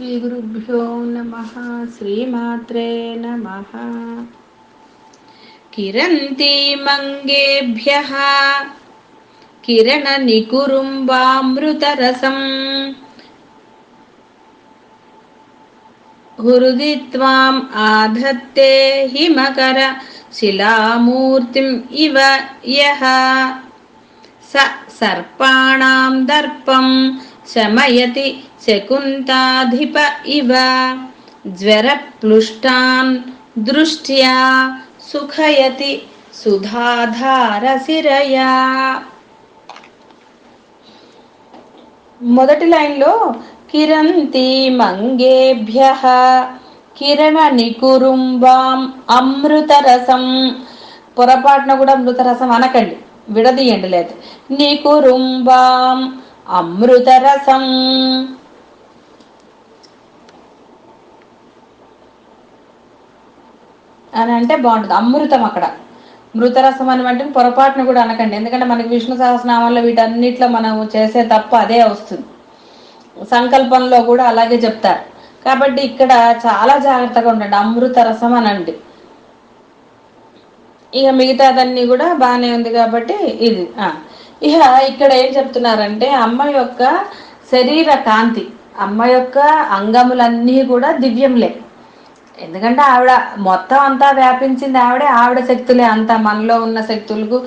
శ్రీగురుభ్యో నమ శ్రీమాత్రే నమ కిరంతి మంగేభ్య కిరణ నికురుంబామృతరసం హృది త్వాం ఆధత్తే హిమకర శిలామూర్తిం ఇవ యహ స దర్పం శమయతి శకుంతాధిప ఇవ. జ్వరప్లుష్టాన్ దృష్ట్యా సుఖయతి సుధాధార సుధాధారసిరయా. మొదటి లైన్లో కిరంతి మంగేభ్య కిరణ నికురుంబాం అమృతరసం. పొరపాటున కూడా అమృతరసం అనకండి విడదీయండి లేదు నికురుంబాం అమృతరసం. అని అంటే బాగుంటుంది. అమృతం అక్కడ. మృతరసం అని అంటే పొరపాటును కూడా అనకండి. ఎందుకంటే మనకి విష్ణు సహస్రనామంలో వీటన్నిటిలో మనం చేసే తప్పు అదే వస్తుంది. సంకల్పంలో కూడా అలాగే చెప్తారు. కాబట్టి ఇక్కడ చాలా జాగ్రత్తగా ఉండండి. అమృత రసం అనండి ఇక మిగతాదన్నీ కూడా బాగానే ఉంది కాబట్టి ఇది. ఇక ఇక్కడ ఏం చెప్తున్నారంటే అమ్మ యొక్క శరీర కాంతి అమ్మ యొక్క అంగములన్నీ కూడా దివ్యంలే ఎందుకంటే ఆవిడ మొత్తం అంతా వ్యాపించింది ఆవిడే ఆవిడ శక్తులే అంతా మనలో ఉన్న శక్తులకు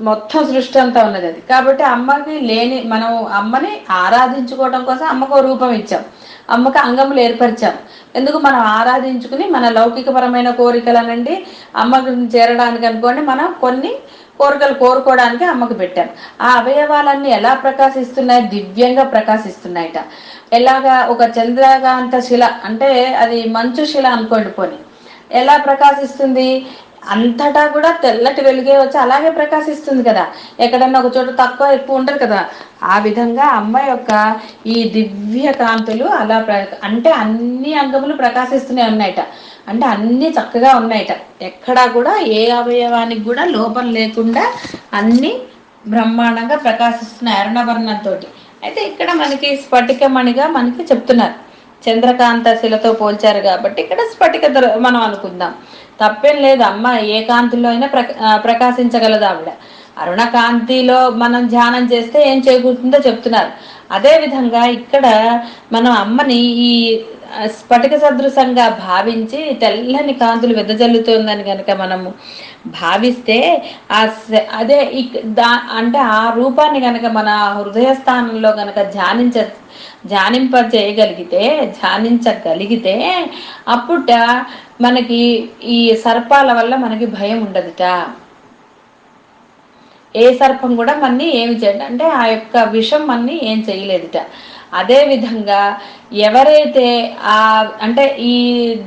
మొత్తం సృష్టి అంతా ఉన్నది అది. కాబట్టి అమ్మకి లేని మనం అమ్మని ఆరాధించుకోవడం కోసం అమ్మకు రూపం ఇచ్చాం. అమ్మకి అంగములు ఏర్పరిచాం. ఎందుకు మనం ఆరాధించుకుని మన లౌకికపరమైన కోరికలనండి అమ్మకు చేరడానికి అనుకోండి మనం కొన్ని కోరికలు కోరుకోవడానికి అమ్మకు పెట్టాను. ఆ అవయవాలన్నీ ఎలా ప్రకాశిస్తున్నాయి? దివ్యంగా ప్రకాశిస్తున్నాయట. ఎలాగా ఒక చంద్రకాంత శిల అంటే అది మంచు శిల అనుకోండి పోని. ఎలా ప్రకాశిస్తుంది? అంతటా కూడా తెల్లటి వెలుగే వచ్చి అలాగే ప్రకాశిస్తుంది కదా. ఎక్కడన్నా ఒక చోట తక్కువ ఎక్కువ ఉంటుంది కదా. ఆ విధంగా అమ్మాయి యొక్క ఈ దివ్య కాంతులు అలా ప్ర అంటే అన్ని అంగములు ప్రకాశిస్తూనే ఉన్నాయట. అంటే అన్ని చక్కగా ఉన్నాయట. ఎక్కడా కూడా ఏ అవయవానికి కూడా లోపం లేకుండా అన్ని బ్రహ్మాండంగా ప్రకాశిస్తున్నాయి అరుణవర్ణంతో అయితే ఇక్కడ మనకి స్ఫటికమణిగా మనకి చెప్తున్నారు. చంద్రకాంత శిలతో పోల్చారు కాబట్టి ఇక్కడ స్ఫటిక మనం అనుకుందాం. తప్పేం లేదు అమ్మ ఏ కాంతిలో అయినా ప్రకాశించగలదు ఆవిడ. అరుణ కాంతిలో మనం ధ్యానం చేస్తే ఏం చేకూరుతుందో చెప్తున్నారు. అదే విధంగా ఇక్కడ మనం అమ్మని ఈ స్ఫటిక సదృశంగా భావించి తెల్లని కాంతులు వెదజల్లుతోందని కనుక మనము భావిస్తే ఆ అదే దా అంటే ఆ రూపాన్ని కనుక మన హృదయస్థానంలో కనుక ధ్యానించ ధ్యానింప చేయగలిగితే ధ్యానించగలిగితే అప్పుట మనకి ఈ సర్పాల వల్ల మనకి భయం ఉండదుట. ఏ సర్పం కూడా మన్ని ఏమి చేయండి అంటే ఆ యొక్క విషం మన్ని ఏం చేయలేదుట. అదే విధంగా ఎవరైతే ఆ అంటే ఈ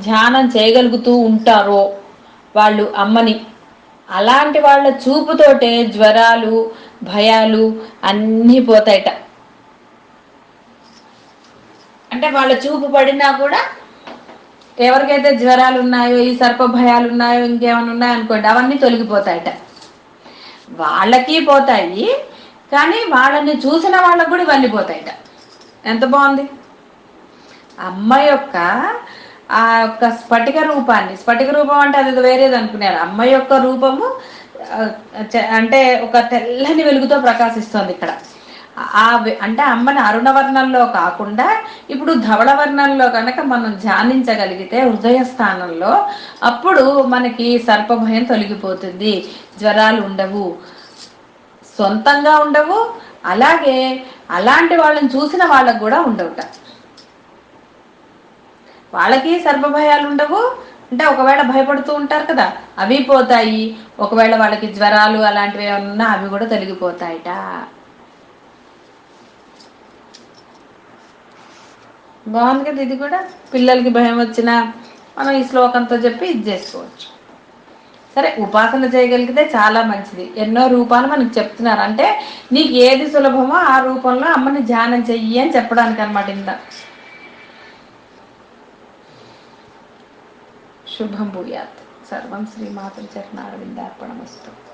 ధ్యానం చేయగలుగుతూ ఉంటారో వాళ్ళు అమ్మని అలాంటి వాళ్ళ చూపుతోటే జ్వరాలు భయాలు అన్నీ పోతాయట. అంటే వాళ్ళ చూపు పడినా కూడా ఎవరికైతే జ్వరాలు ఉన్నాయో ఈ సర్ప భయాలు ఉన్నాయో ఇంకేమైనా ఉన్నాయో అనుకోండి అవన్నీ తొలగిపోతాయట. వాళ్ళకి పోతాయి కానీ వాళ్ళని చూసిన వాళ్ళకు కూడా ఇవన్నీ పోతాయట. ఎంత బాగుంది? అమ్మ యొక్క ఆ యొక్క స్ఫటిక రూపాన్ని స్ఫటిక రూపం అంటే అది వేరేది అనుకున్నారు. అమ్మ యొక్క రూపము అంటే ఒక తెల్లని వెలుగుతో ప్రకాశిస్తోంది ఇక్కడ. ఆ అంటే అమ్మని అరుణవర్ణంలో కాకుండా ఇప్పుడు ధవళవర్ణంలో కనుక మనం ధ్యానించగలిగితే హృదయ స్థానంలో అప్పుడు మనకి సర్పభయం తొలగిపోతుంది. జ్వరాలు ఉండవు. సొంతంగా ఉండవు. అలాగే అలాంటి వాళ్ళని చూసిన వాళ్ళకు కూడా ఉండవుట. వాళ్ళకి సర్పభయాలు ఉండవు. అంటే ఒకవేళ భయపడుతూ ఉంటారు కదా అవి పోతాయి. ఒకవేళ వాళ్ళకి జ్వరాలు అలాంటివి ఏమన్నా అవి కూడా తొలగిపోతాయిట. బాగుంది కదా ఇది కూడా? పిల్లలకి భయం వచ్చినా మనం ఈ శ్లోకంతో చెప్పి ఇది చేసుకోవచ్చు. సరే ఉపాసన చేయగలిగితే చాలా మంచిది. ఎన్నో రూపాలు మనకు చెప్తున్నారు. అంటే నీకు ఏది సులభమో ఆ రూపంలో అమ్మని ధ్యానం చెయ్యి అని చెప్పడానికి అనమాట ఇంత. శుభం భూయాత్. సర్వం శ్రీమాతం చరణారవిందార్పణమస్తు.